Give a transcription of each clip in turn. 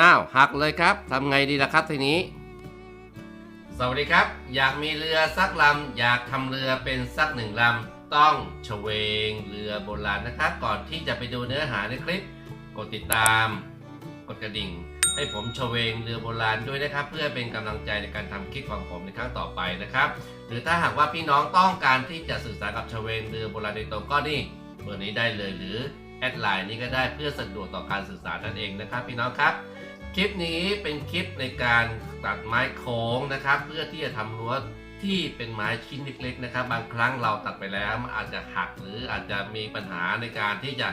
อ้าวหักเลยครับทำไงดีล่ะครับทีนี้ สวัสดีครับ อยากมีเรือสักลำอยากทำเรือเป็นสักหนึ่งลำต้องชเวงเรือโบราณนะครับ ก่อนที่จะไปดูเนื้อหาในคลิป กดติดตาม กดกระดิ่ง ให้ผมชเวงเรือโบราณด้วยนะครับ เพื่อเป็นกำลังใจในการทำคลิปของผมในครั้งต่อไปนะครับ หรือถ้าหากว่าพี่น้องต้องการที่จะสื่อสารกับชเวงเรือโบราณโดยตรงก็นี่เบอร์นี้ได้เลยหรือ ดไลน์นี้ก็ได้เพื่อสะดวกต่อการสื่อสารนั่นเองนะครับ พี่น้องครับ คลิปนี้เป็นคลิปในการตัดไม้โค้งนะครับ เพื่อที่จะทำรั้วที่เป็นไม้ชิ้นเล็กๆนะครับ บางครั้งเราตัดไปแล้วมันอาจจะหักหรืออาจจะมีปัญหาในการที่จะ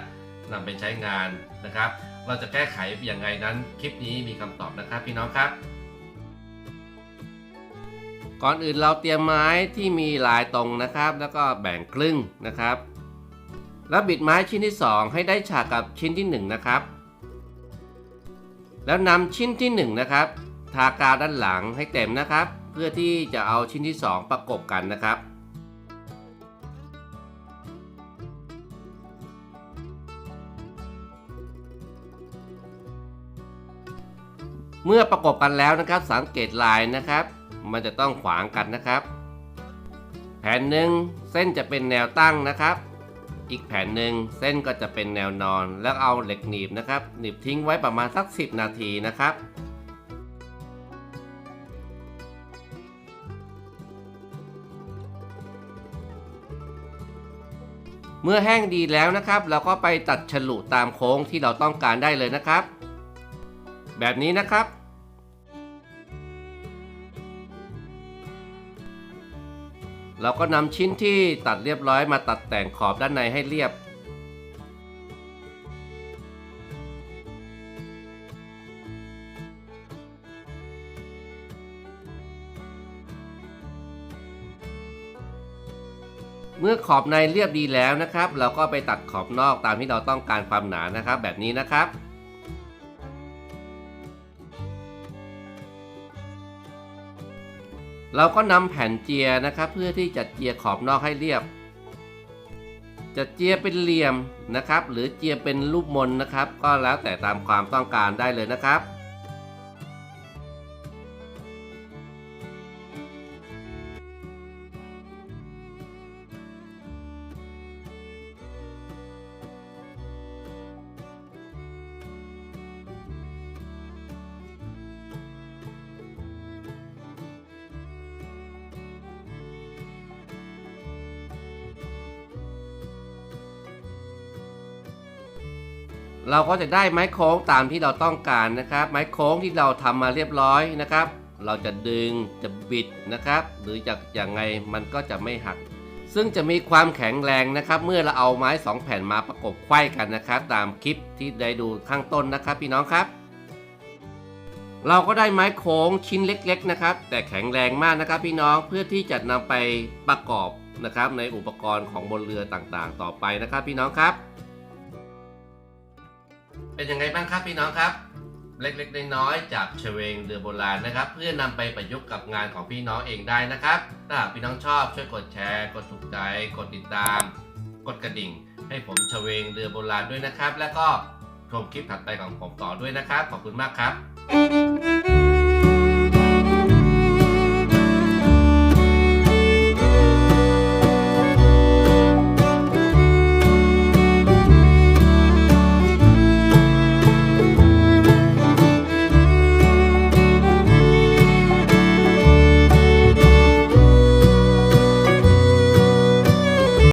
นำไปใช้งานนะครับ เราจะแก้ไขอย่างไรนั้น คลิปนี้มีคำตอบนะครับ พี่น้องครับ ก่อนอื่นเราเตรียมไม้ที่มีลายตรงนะครับ แล้วก็แบ่งครึ่งนะครับ แล้วบิดไม้ชิ้นที่ 2 ให้ได้ฉากกับชิ้นที่ 1 นะครับ แล้วนำชิ้นที่ 1 นะครับ ทากาวด้านหลังให้เต็มนะครับ เพื่อที่จะเอาชิ้นที่ 2 ประกบกันนะครับเมื่อประกบกันแล้วนะครับสังเกตลายนะครับ มันจะต้องขวางกันนะครับ แผ่นหนึ่งเส้นจะเป็นแนวตั้งนะครับ อีกแผ่นหนึ่งเส้นก็จะเป็นแนวนอน แล้วเอาเหล็กหนีบนะครับหนีบทิ้งไว้ประมาณสัก 10 นาทีนะครับเมื่อแห้งดีแล้วนะครับ เราก็ไปตัดฉลุตามโค้งที่เราต้องการได้เลยนะครับ แบบนี้นะครับ เราก็นำชิ้นที่ตัดเรียบร้อยมาตัดแต่งขอบด้านในให้เรียบ เมื่อขอบในเรียบดีแล้วนะครับ เราก็ไปตัดขอบนอกตามที่เราต้องการความหนานะครับ แบบนี้นะครับ เราก็นำแผ่นเจียนะครับ เพื่อที่จะเจียขอบนอกให้เรียบ จะเจียเป็นเหลี่ยมนะครับ หรือเจียเป็นรูปมนนะครับ ก็แล้วแต่ตามความต้องการได้เลยนะครับ เราก็จะได้ไม้โค้งตามที่เราต้องการนะครับ ไม้โค้งที่เราทำมาเรียบร้อยนะครับ เราจะดึงจะบิดนะครับ หรือจะอย่างไงมันก็จะไม่หัก ซึ่งจะมีความแข็งแรงนะครับ เมื่อเราเอาไม้สองแผ่นมาประกบไขว้กันนะครับ ตามคลิปที่ได้ดูข้างต้นนะครับ พี่น้องครับ เราก็ได้ไม้โค้งชิ้นเล็ก ๆนะครับ แต่แข็งแรงมากนะครับ พี่น้องเพื่อที่จะนำไปประกอบนะครับ ในอุปกรณ์ของบนเรือต่างๆ ต่อไปนะครับ พี่น้องครับ เป็นยังไงบ้างครับพี่น้องครับ เล็กๆน้อยๆจากเชเวงเรือโบราณนะครับ เพื่อนำไปประยุกต์กับงานของพี่น้องเองได้นะครับ ถ้าหากพี่น้องชอบช่วยกดแชร์ กดถูกใจ กดติดตาม กดกระดิ่ง ให้ผมเชเวงเรือโบราณด้วยนะครับ แล้วก็ชมคลิปถัดไปของผมต่อด้วยนะครับ ขอบคุณมากครับ